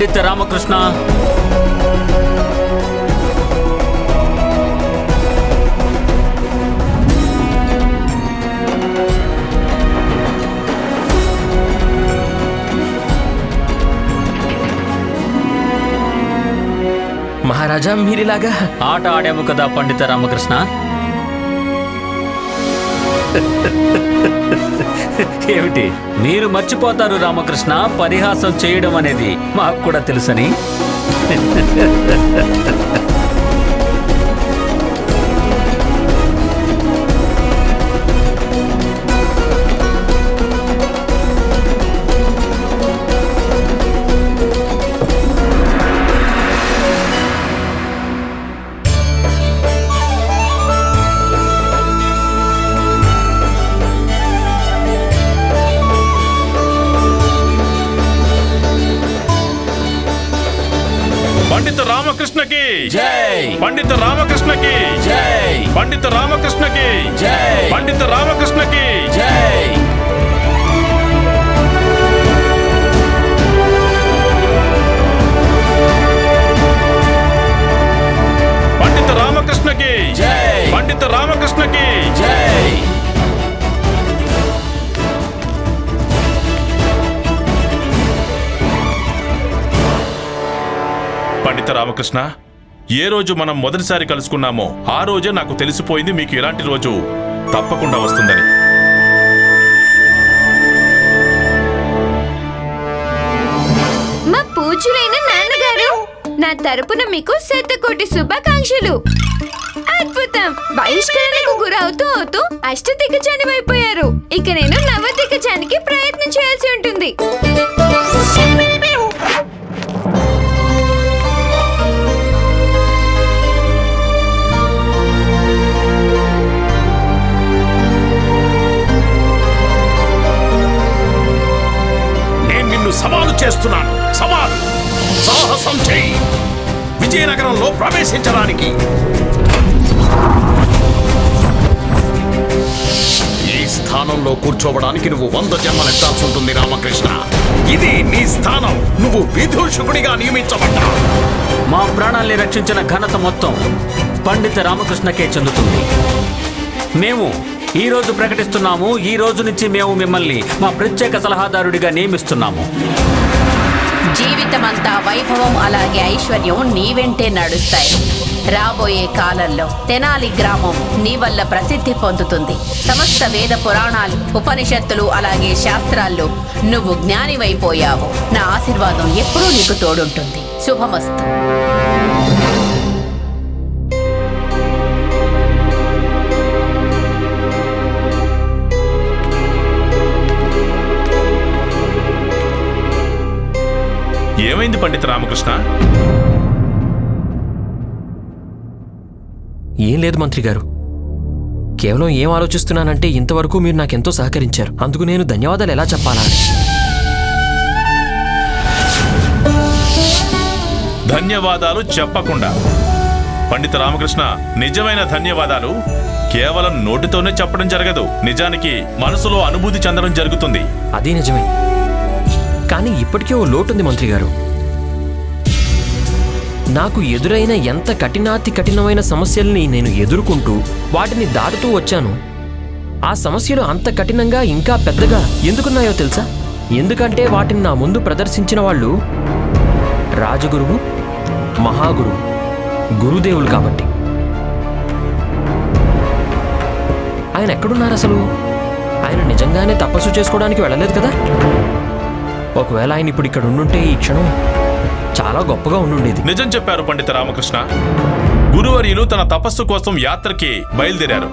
పండిత రామకృష్ణ. మహారాజా మీరిలాగా ఆట ఆడాము కదా పండిత రామకృష్ణ. ఏమిటి? మీరు మర్చిపోతారు రామకృష్ణ పరిహాసం చేయడం అనేది మాకు కూడా తెలుసని. రామకృష్ణకి. జై. పండిత రామకృష్ణకి. జై. పండిత రామకృష్ణకి. జై. పండిత రామకృష్ణకి. జై. పండిత రామకృష్ణకి. జై. పండిత రామకృష్ణకి. జై. పండిత రామకృష్ణ? ఏ రోజు మనం మొదటిసారి కలుసుకున్నామో ఆ రోజే నాకు తెలిసిపోయింది మీకు ఇలాంటి రోజు తప్పకుండా వస్తుందని. మా పూజలైన నాన్నగారు నా తరపున మీకు శతకోటి శుభాకాంక్షలు. అద్భుతం! బహిష్కరణకు గురవుతూ అవుతూ అష్టదిగ్గజానివైపోయారు ఇక నేను నవదిగ్గజానికి ప్రయత్నం చేయాల్సి ఉంటుంది. చేస్తున్నాను. సవాల్ సాహసం చేయి. విజయనగరంలో ప్రవేశించడానికి. ఈ స్థానంలో కూర్చోవడానికి నువ్వు వంద జన్మలెత్తాల్సి ఉంటుంది రామకృష్ణ. ఇది నీ స్థానం. నువ్వు విదూషకుడిగా నియమించబడ్డా మా ప్రాణాల్ని రక్షించిన ఘనత మొత్తం పండిత రామకృష్ణకే చెందుతుంది. మేము ఈ రోజు ప్రకటిస్తున్నాము ఈ రోజు నుంచి మేము మిమ్మల్ని మా ప్రత్యేక సలహాదారుడిగా నియమిస్తున్నాము. జీవితమంతా వైభవం అలాగే ఐశ్వర్యం నీ వెంటే నడుస్తాయి. రాబోయే కాలంలో తెనాలి గ్రామం నీ వల్ల ప్రసిద్ధి పొందుతుంది. సమస్త వేద పురాణాలు ఉపనిషత్తులు అలాగే శాస్త్రాల్లో నువ్వు జ్ఞానివైపోయావు. నా ఆశీర్వాదం ఎప్పుడూ నీకు తోడుంటుంది. శుభమస్తు. ఏమైంది పండిత రామకృష్ణ? ఏం లేదు మంత్రి గారు. కేవలం ఏం ఆలోచిస్తున్నానంటే ఇంతవరకు మీరు నాకెంతో సహకరించారు. అందుకు నేను ధన్యవాదాలు ఎలా చెప్పాలా. ధన్యవాదాలు చెప్పకుండా. పండిత రామకృష్ణ నిజమైన ధన్యవాదాలు కేవలం నోటితోనే చెప్పడం జరగదు. నిజానికి మనసులో అనుభూతి చెందడం జరుగుతుంది. అది నిజమే. కానీ ఇప్పటికే ఓ లోటుంది మంత్రి గారు. నాకు ఎదురైన ఎంత కఠినాతి కఠినమైన సమస్యల్ని నేను ఎదుర్కొంటూ వాటిని దాటుతూ వచ్చాను. ఆ సమస్యలు అంత కఠినంగా ఇంకా పెద్దగా ఎందుకున్నాయో తెలుసా? ఎందుకంటే వాటిని నా ముందు ప్రదర్శించిన వాళ్ళు రాజగురువు మహాగురువు గురుదేవులు కాబట్టి. ఆయన ఎక్కడున్నారు అసలు? ఆయన నిజంగానే తపస్సు చేసుకోవడానికి వెళ్ళలేదు కదా? ఒకవేళ ఆయన ఇప్పుడు ఇక్కడ ఉండుంటే ఈ క్షణం చాలా గొప్పగా ఉండుండేది. నిజం చెప్పారు పండిత రామకృష్ణ. గురువర్యులు తన తపస్సు కోసం యాత్రకి బయలుదేరారు.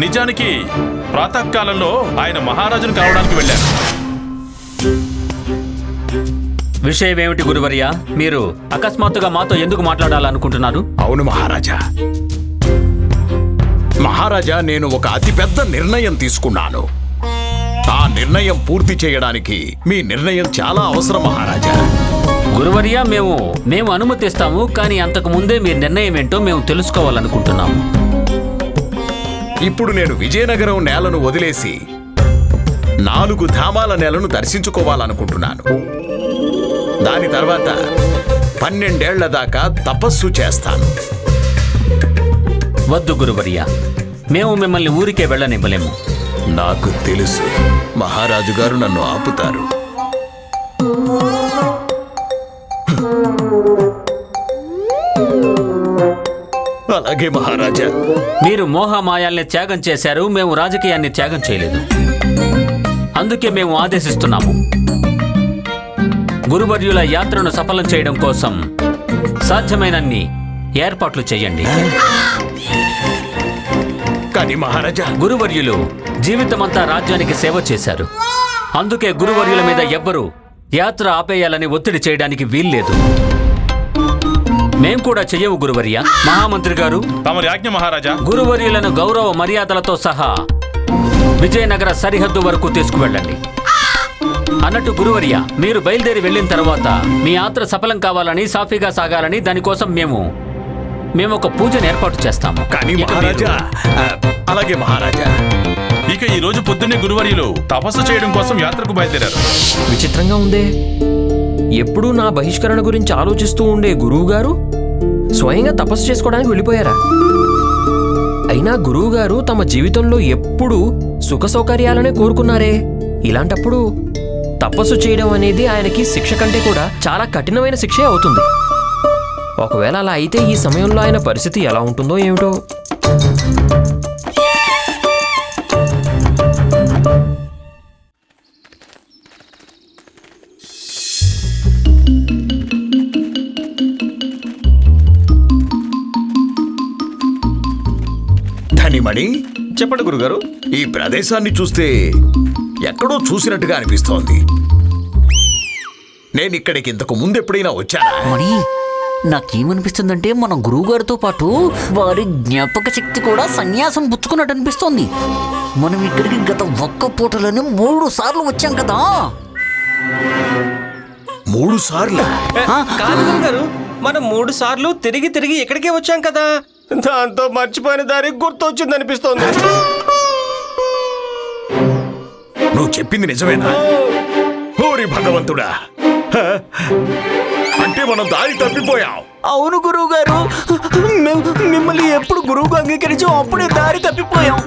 నిజానికి ప్రాతకాలంలో ఆయన మహారాజును కావడానికి వెళ్ళారు. విషయం ఏమిటి గురువర్య? మీరు అకస్మాత్తుగా మాతో ఎందుకు మాట్లాడాలనుకుంటున్నారు? అవును మహారాజా. మహారాజా నేను ఒక అతిపెద్ద నిర్ణయం తీసుకున్నాను. ఆ నిర్ణయం పూర్తి చేయడానికి మీ నిర్ణయం చాలా అవసరం మహారాజా. గురువర్య మేము మేము అనుమతిస్తాము కానీ అంతకు ముందే మీ నిర్ణయం ఏంటో మేము తెలుసుకోవాలనుకుంటున్నాము. ఇప్పుడు నేను విజయనగరం నేలను వదిలేసి నాలుగు ధామాల నేలను దర్శించుకోవాలనుకుంటున్నాను. దాని తర్వాత పన్నెండేళ్ళ దాకా తపస్సు చేస్తాను. వద్దు గురువర్య మేము మిమ్మల్ని ఊరికే వెళ్ళనివ్వలేము. నాకు తెలుసు. మహారాజు గారు నన్ను ఆపుతారు. అలాగే మహారాజా. మీరు మోహమాయాల్ని త్యాగం చేశారు మేము రాజకీయాన్ని త్యాగం చేయలేదు. అందుకే మేము ఆదేశిస్తున్నాము. గురువర్యుల యాత్రను సఫలం చేయడం కోసం సాధ్యమైనన్ని ఏర్పాట్లు చేయండి. కానీ మహారాజా. గురువర్యులు జీవితమంతా రాజ్యానికి సేవ చేశారు. అందుకే గురువర్యుల మీద ఎవ్వరూ యాత్ర ఆపేయాలని ఒత్తిడి చేయడానికి వీల్లేదు. మేం కూడా చెయ్యవు గురువర్య. మహామంత్రి గారు తమరి ఆజ్ఞ మహారాజా. గురువర్యులను గౌరవ మర్యాదలతో సహా విజయనగర సరిహద్దు వరకు తీసుకువెళ్ళండి. అన్నట్టు గురువర్య మీరు బయలుదేరి వెళ్ళిన తర్వాత మీ యాత్ర సఫలం కావాలని సాఫీగా సాగాలని దానికోసం మేము మేము ఒక పూజను ఏర్పాటు చేస్తాము. కానీ ఇక మహారాజా ఆ, అలాగే మహారాజా. ఇక ఈ రోజు పొద్దున్నే గురువర్యులు తపస్సు చేయడం కోసం యాత్రకు బయలుదేరారు. విచిత్రంగా ఉందే. ఎప్పుడూ నా బహిష్కరణ గురించి ఆలోచిస్తూ ఉండే గురువుగారు స్వయంగా తపస్సు చేసుకోవడానికి వెళ్ళిపోయారా? అయినా గురువుగారు తమ జీవితంలో ఎప్పుడూ సుఖ సౌకర్యాలనే కోరుకున్నారే. ఇలాంటప్పుడు తపస్సు చేయడం అనేది ఆయనకి శిక్ష కంటే కూడా చాలా కఠినమైన శిక్షే అవుతుంది. ఒకవేళ అలా అయితే ఈ సమయంలో ఆయన పరిస్థితి ఎలా ఉంటుందో ఏమిటో? ధనిమణి చెప్పండి గురుగారు ఈ ప్రదేశాన్ని చూస్తే ఎక్కడో చూసినట్టుగా అనిపిస్తోంది. నేను ఇక్కడికి ఇంతకు ముందు ఎప్పుడైనా వచ్చానా? నాకేమనిపిస్తుందంటే మన గురువుగారితో పాటు వారి జ్ఞాపక శక్తి కూడా సన్యాసం పుచ్చుకున్నట్టు అనిపిస్తోంది మనం ఇక్కడికి గత ఒక్క పూటలోనే మూడు సార్లు వచ్చాం కదా. మూడు సార్లు? కాదు గురుగారు మనం మూడు సార్లు తిరిగి తిరిగి ఇక్కడికే వచ్చాం కదా. దాంతో మర్చిపోయిన దారి గుర్తొచ్చింది అనిపిస్తోంది నువ్వు చెప్పింది నిజమేనా? ఓరి భగవంతుడా. హ? అంటే మనం దారి తప్పిపోయాం. అవును గురువు గారు మిమ్మల్ని ఎప్పుడు గురువుగా అంగీకరించాం అప్పుడే దారి తప్పిపోయాం.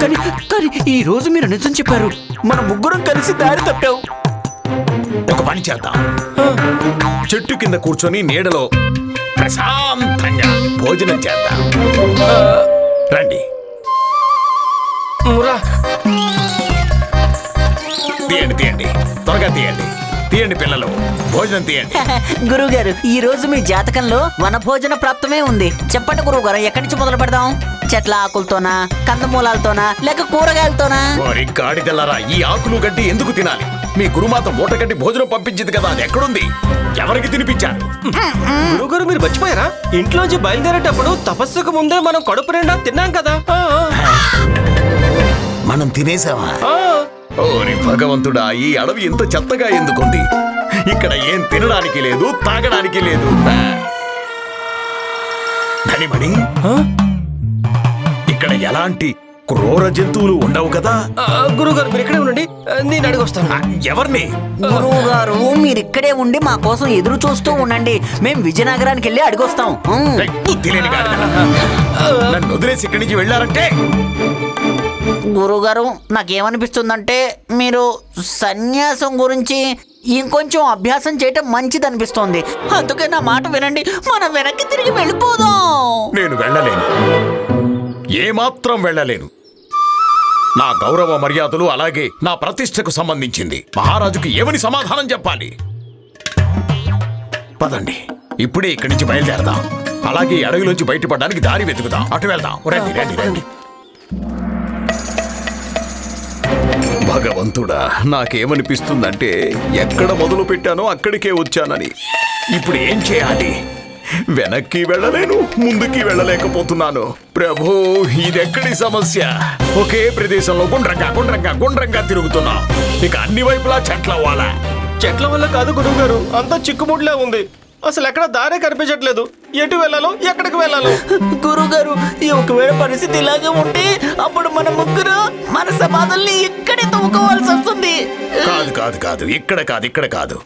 కానీ కానీ ఈ రోజు మీరు నిజం చెప్పారు. మన ముగ్గురం కలిసి దారి తప్పాం. ఒక పని చేద్దాం. చెట్టు కింద కూర్చొని నీడలో ప్రశాంతంగా భోజనం చేద్దాం. రండి. తీయండి తీయండి. త్వరగా తీయండి. తీయండి పిల్లలు. భోజనం తీయండి. గురువు గారు ఈ రోజు మీ జాతకంలో వనభోజన ప్రాప్తమే ఉంది. చెప్పండి గురువు గారు ఎక్కడి నుంచి మొదలు పెడదాం? చెట్ల ఆకులతోనా కందమూలాలతోనా లేక కూరగాయలతోనా? ఈ ఆకులు గడ్డి ఎందుకు తినాలి? మీ గురుమాత మూట గడ్డి భోజనం పంపించింది కదా అది ఎక్కడుంది? ఎవరికి తినిపించారు? గురుగారు మీరు మర్చిపోయారా? ఇంట్లోంచి బయలుదేరేటప్పుడు తపస్సుకు ముందే మనం కడుపు నిండా తిన్నాం కదా. మనం తినేసామా? ఓరి భగవంతుడా ఈ అడవి ఇంత చెత్తగా ఎందుకుంది? ఇక్కడ ఏం తినడానికి లేదు తాగడానికి లేదు. ఇక్కడ ఎలాంటి క్రూర జంతువులు ఉండవు కదా? ఆ, గురుగారు మీరు ఇక్కడే ఉండండి. నేను అడిగి వస్తాను ఆ, ఎవరిని? గురువు గారు మీరు ఇక్కడే ఉండి మా కోసం ఎదురు చూస్తూ ఉండండి. మేము విజయనగరానికి వెళ్ళి అడిగొస్తాం. గాడిదలా. నన్ను వదిలేసి ఇక్కడి నుంచి వెళ్ళారంటే? గురుగారు నాకేమనిపిస్తుందంటే మీరు సన్యాసం గురించి ఇంకొంచెం అభ్యాసం చేయటం మంచిది అనిపిస్తోంది అందుకే నా మాట వినండి. మనం వెనక్కి తిరిగి వెళ్ళిపోదాం. నేను వెళ్ళలేను. ఏమాత్రం వెళ్ళలేను. నా గౌరవ మర్యాదలు అలాగే నా ప్రతిష్టకు సంబంధించింది. మహారాజుకి ఏమని సమాధానం చెప్పాలి? పదండి. ఇప్పుడే ఇక్కడి నుంచి బయలుదేరదాం. అలాగే అడవిలోంచి బయటపడడానికి దారి వెతుకుదాం. అటు వెళ్దాం. రండి రండి రండి. భగవంతుడా నాకేమనిపిస్తుందంటే ఎక్కడ మొదలు పెట్టానో అక్కడికే వచ్చానని. ఇప్పుడు ఏం చేయాలి? వెనక్కి వెళ్ళలేను ముందుకి వెళ్ళలేకపోతున్నాను. ప్రభు ఇదెక్కడి సమస్య? ఒకే ప్రదేశంలో గుండ్రంగా గుండ్రంగా గుండ్రంగా తిరుగుతున్నా ఇక అన్ని వైపులా చెట్లవ్వాలా? చెట్ల వల్ల కాదు గురుగారు అంతా చిక్కుముడిలా ఉంది. అసలు ఎక్కడ దారే కనిపించట్లేదు. ఎటు వెళ్ళాలో ఎక్కడికి వెళ్ళాలో? గురుగారు ఈ ఒకవేళ పరిస్థితి ఇలాగే ఉంటే అప్పుడు మన ముగ్గురు మన సమాధుల్ని ఇక్కడే తవ్వుకోవాల్సి వస్తుంది. కాదు కాదు కాదు. ఇక్కడ కాదు ఇక్కడ కాదు.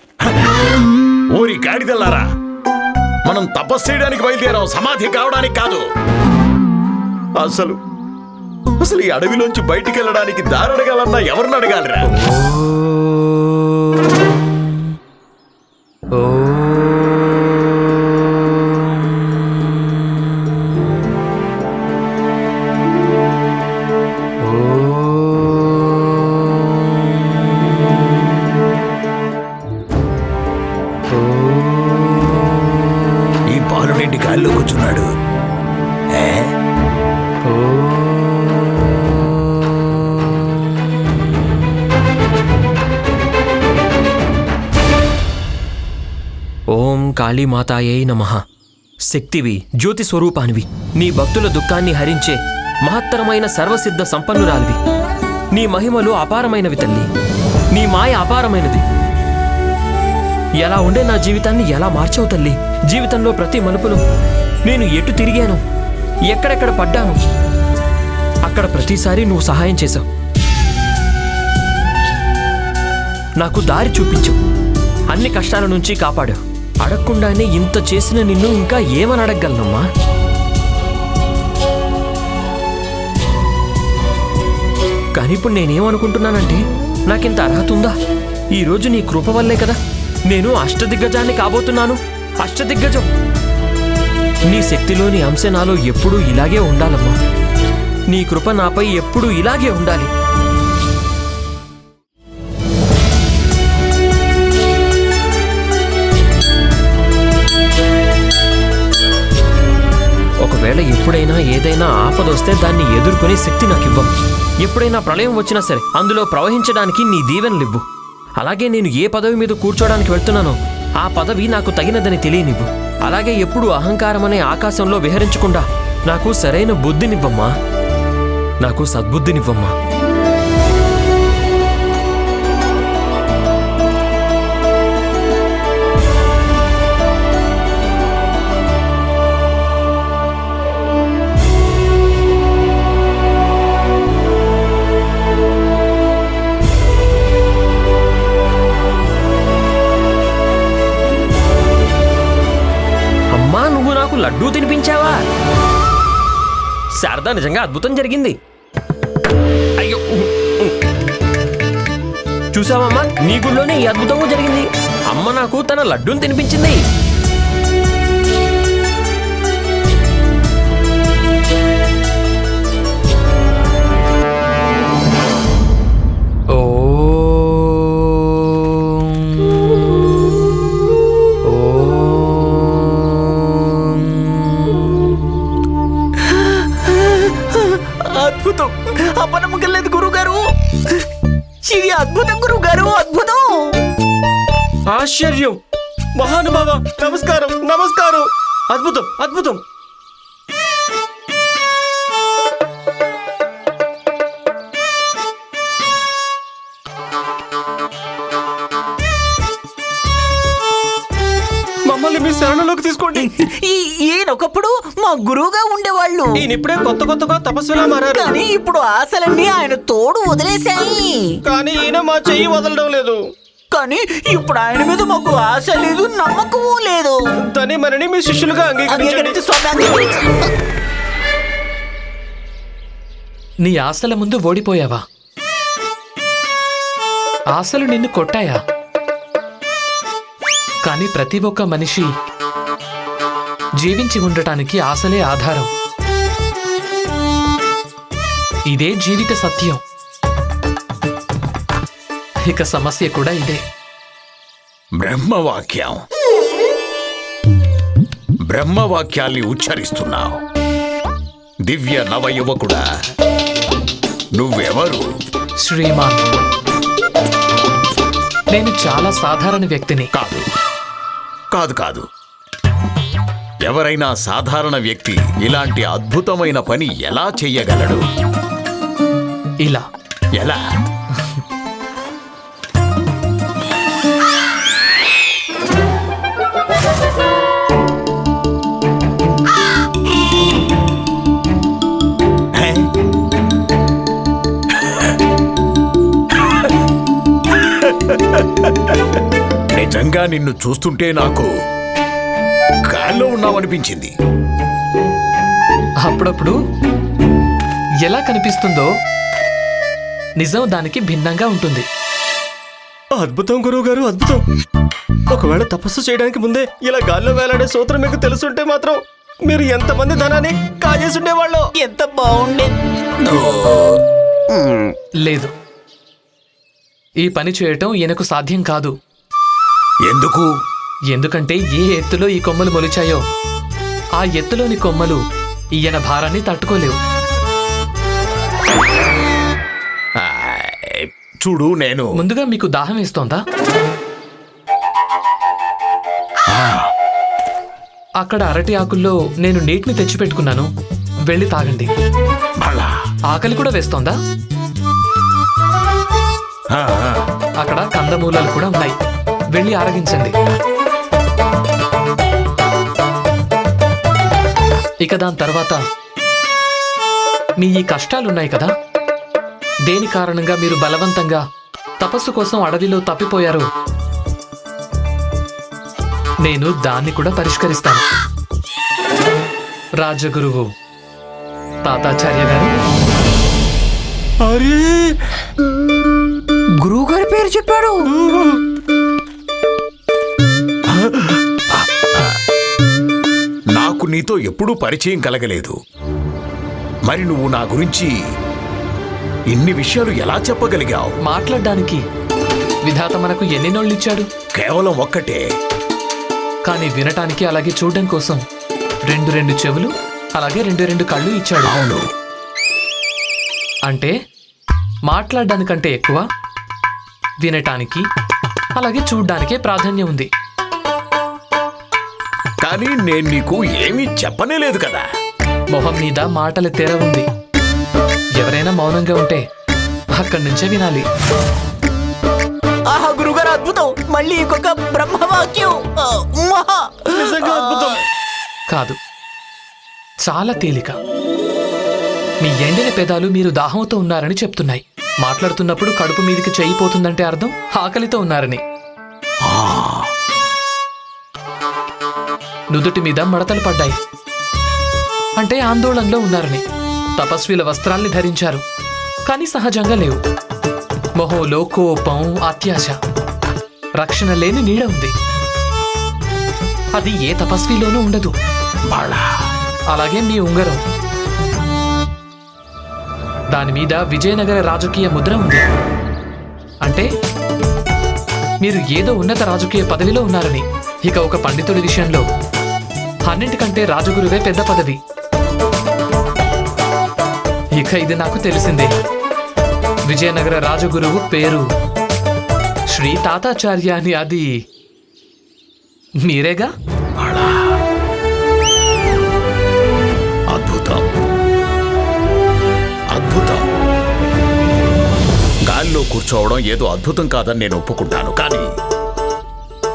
ఓరి గాడిదల్లారా? మనం తపస్సు చేయడానికి బయలుదేరాం. సమాధి కావడానికి కాదు. అసలు అసలు ఈ అడవిలోంచి బయటికి వెళ్ళడానికి దారి అడగాలన్నా ఎవరిని అడగాలిరా? ఓ. మాతాయే నమ. శక్తివి జ్యోతి స్వరూపానివి. నీ భక్తుల దుఃఖాన్ని హరించే మహత్తరమైన సర్వసిద్ధ సంపన్నురాలివి. నీ మహిమలు అపారమైనవి తల్లి. నీ మాయ అపారమైనది. ఎలా ఉండే నా జీవితాన్ని ఎలా మార్చావు తల్లి? జీవితంలో ప్రతి మలుపులో నేను ఎటు తిరిగాను? ఎక్కడెక్కడ పడ్డాను? అక్కడ ప్రతిసారి నువ్వు సహాయం చేశావు. నాకు దారి చూపించు అన్ని కష్టాల నుంచి కాపాడావు. అడగకుండానే ఇంత చేసిన నిన్ను ఇంకా ఏమని అడగగలనమ్మా? కానీ ఇప్పుడు నేనేమనుకుంటున్నానంటే నాకింత అర్హత ఉందా? ఈరోజు నీ కృప వల్లే కదా నేను అష్టదిగ్గజాన్ని కాబోతున్నాను. అష్టదిగ్గజం! నీ శక్తిలోని అంశ నాలో ఎప్పుడూ ఇలాగే ఉండాలమ్మా. నీ కృప నాపై ఎప్పుడూ ఇలాగే ఉండాలి. ఎప్పుడైనా ఏదైనా ఆపదొస్తే దాన్ని ఎదుర్కొనే శక్తి నాకు ఇవ్వం ఎప్పుడైనా ప్రళయం వచ్చినా సరే అందులో ప్రవహించడానికి నీ దీవెనలివ్వు. అలాగే నేను ఏ పదవి మీద కూర్చోడానికి వెళ్తున్నానో ఆ పదవి నాకు తగినదని తెలియనివ్వు. అలాగే ఎప్పుడు అహంకారం అనే ఆకాశంలో విహరించకుండా నాకు సరైన బుద్ధినివ్వమ్మా. నాకు సద్బుద్ధినివ్వమ్మా. నాకు లడ్డూ తినిపించావా? శారదా నిజంగా అద్భుతం జరిగింది. అయ్యో చూసావమ్మా నీ గుళ్ళోనే ఈ అద్భుతము జరిగింది. అమ్మ నాకు తన లడ్డూని తినిపించింది. అద్భుతం. అపనమ్మకం లేదు గురువు గారు ఇది అద్భుతం గురువు గారు అద్భుతం. ఆశ్చర్యం. మహానుభావ నమస్కారం నమస్కారం. అద్భుతం అద్భుతం. మమ్మల్ని మీ శరణలోకి తీసుకోండి. ఈ ఈయన ఒకప్పుడు మా గురువుగా ఉండేవాళ్ళు ఈయన ఇప్పుడే కొత్త కొత్తగా తపస్సులా మారారు కానీ ఇప్పుడు ఆశలన్నీ ఆయన తోడు వదిలేశాయి. కానీ ఈయన మా చెయ్యి వదలడం లేదు. కానీ ఇప్పుడు ఆయన మీద మాకు ఆశ లేదు నమ్మకము లేదు. తని మనని మీ శిష్యులుగా అంగీకరించండి. అంగీకరించి స్వామి అంగీకరించి నీ ఆశల ముందు ఓడిపోయావా? ఆశలు నిన్ను కొట్టాయా? కానీ ప్రతి ఒక్క మనిషి జీవించి ఉండటానికి ఆశలే ఆధారం. ఇదే జీవిత సత్యం. ఇక సమస్య కూడా ఇదే. బ్రహ్మవాక్యం. బ్రహ్మవాక్యాల్ని ఉచ్చరిస్తున్నావు. దివ్య నవయువకుడా నువ్వెవరు? శ్రీమాన్. నేను చాలా సాధారణ వ్యక్తిని. కాదు. కాదు కాదు. ఎవరైనా సాధారణ వ్యక్తి ఇలాంటి అద్భుతమైన పని ఎలా చెయ్యగలడు ఇలా. ఎలా? నిజంగా నిన్ను చూస్తుంటే నాకు గాల్లో ఉన్నావనిపించింది. అప్పుడప్పుడు ఎలా కనిపిస్తుందో నిజం దానికి భిన్నంగా ఉంటుంది. అద్భుతం గురువు గారు అద్భుతం. ఒకవేళ తపస్సు చేయడానికి ముందే ఇలా గాల్లో వేలాడే సూత్రం మీకు తెలుసుంటే మాత్రం మీరు ఎంతమంది ధనాన్ని కాజేసుండేవాళ్ళు? ఎంత బాగుండేది లేదు. ఈ పని చేయటం ఈయనకు సాధ్యం కాదు. ఎందుకు? ఎందుకంటే ఏ ఎత్తులో ఈ కొమ్మలు మొలిచాయో ఆ ఎత్తులోని కొమ్మలు ఈయన భారాన్ని తట్టుకోలేవు. చూడు నేను. ముందుగా మీకు దాహం వేస్తోందా? అక్కడ అరటి ఆకుల్లో నేను నీటిని తెచ్చిపెట్టుకున్నాను. వెళ్ళి తాగండి. ఆకలి కూడా వేస్తోందా. అక్కడ కందమూలాలు కూడా ఉన్నాయి. వెళ్ళి ఆరగించండి. ఇక దాని తర్వాత మీ ఈ కష్టాలున్నాయి కదా? దేని కారణంగా మీరు బలవంతంగా తపస్సు కోసం అడవిలో తప్పిపోయారు? నేను దాన్ని కూడా పరిష్కరిస్తాను. రాజగురువు తాతాచార్య గారు. అరే! గురువు గారి పేరు చెప్పాడు. నాకు నీతో ఎప్పుడూ పరిచయం కలగలేదు. మరి నువ్వు నా గురించి ఇన్ని విషయాలు ఎలా చెప్పగలిగావు? మాట్లాడడానికి విధాత మనకు ఎన్ని నోళ్ళు ఇచ్చాడు కేవలం ఒక్కటే. కానీ వినటానికి అలాగే చూడడం కోసం రెండు రెండు చెవులు అలాగే రెండు రెండు కళ్ళు ఇచ్చాడు. అవును. అంటే మాట్లాడడానికంటే ఎక్కువ వినటానికి అలాగే చూడ్డానికే ప్రాధాన్యం ఉంది. కానీ నేను నీకు ఏమీ చెప్పనే లేదు కదా. మొహం మీద మాటల తెర ఉంది. ఎవరైనా మౌనంగా ఉంటే అక్కడి నుంచే వినాలి. ఆహా గురుగారు అద్భుతం. మళ్ళీ ఇంకొక బ్రహ్మవాక్యం. ఆ, మహా. నిజంగా అద్భుతం. కాదు. చాలా తేలిక. మీ ఎండిన పెదాలు మీరు దాహంతో ఉన్నారని చెప్తున్నాయి. మాట్లాడుతున్నప్పుడు కడుపు మీదికి చేయిపోతుందంటే అర్థం? ఆకలితో ఉన్నారని. నుదుటి మీద మడతలు పడ్డాయి. అంటే ఆందోళనలో ఉన్నారని. తపస్విల వస్త్రాల్ని ధరించారు. కానీ సహజంగా లేవు. మొహంలో కోపం అత్యాశ. రక్షణ లేని నీడ ఉంది. అది ఏ తపస్విలోనూ ఉండదు. అలాగే మీ ఉంగరం. దాని మీద విజయనగర రాజకీయ ముద్ర ఉంది. అంటే మీరు ఏదో ఉన్నత రాజకీయ పదవిలో ఉన్నారని. ఇక ఒక పండితుడి విషయంలో. అన్నింటికంటే రాజగురువే పెద్ద పదవి. ఇక ఇది నాకు తెలిసిందే. విజయనగర రాజగురువు పేరు శ్రీ తాతాచార్య అని అది. మీరేగా? అద్భుతం. అద్భుతం. గాల్లో కూర్చోవడం ఏదో అద్భుతం కాదని నేను ఒప్పుకుంటాను కానీ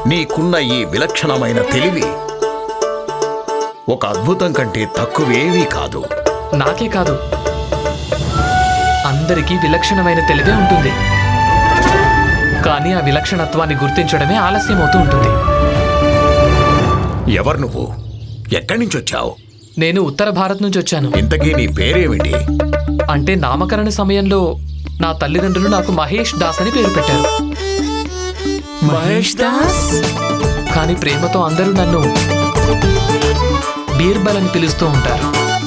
నీకున్న ఈ విలక్షణమైన తెలివి ఒక అద్భుతం కంటే తక్కువేమీ కాదు. నాకే కాదు. అందరికీ విలక్షణమైన తెలివే ఉంటుంది. కానీ ఆ విలక్షణత్వాన్ని గుర్తించడమే ఆలస్యం అవుతూ ఉంటుంది. ఎవరు నువ్వు? ఎక్కడి నుంచి వచ్చావు? నేను ఉత్తర భారత్ నుంచి వచ్చాను. ఇంతకీ నీ పేరేమిటి? అంటే నామకరణ సమయంలో నా తల్లిదండ్రులు నాకు మహేష్ దాస్ అని పేరు పెట్టారు. మహేష్ దాస్? కానీ ప్రేమతో అందరూ నన్ను బీర్బల్ అని పిలుస్తూ ఉంటారు.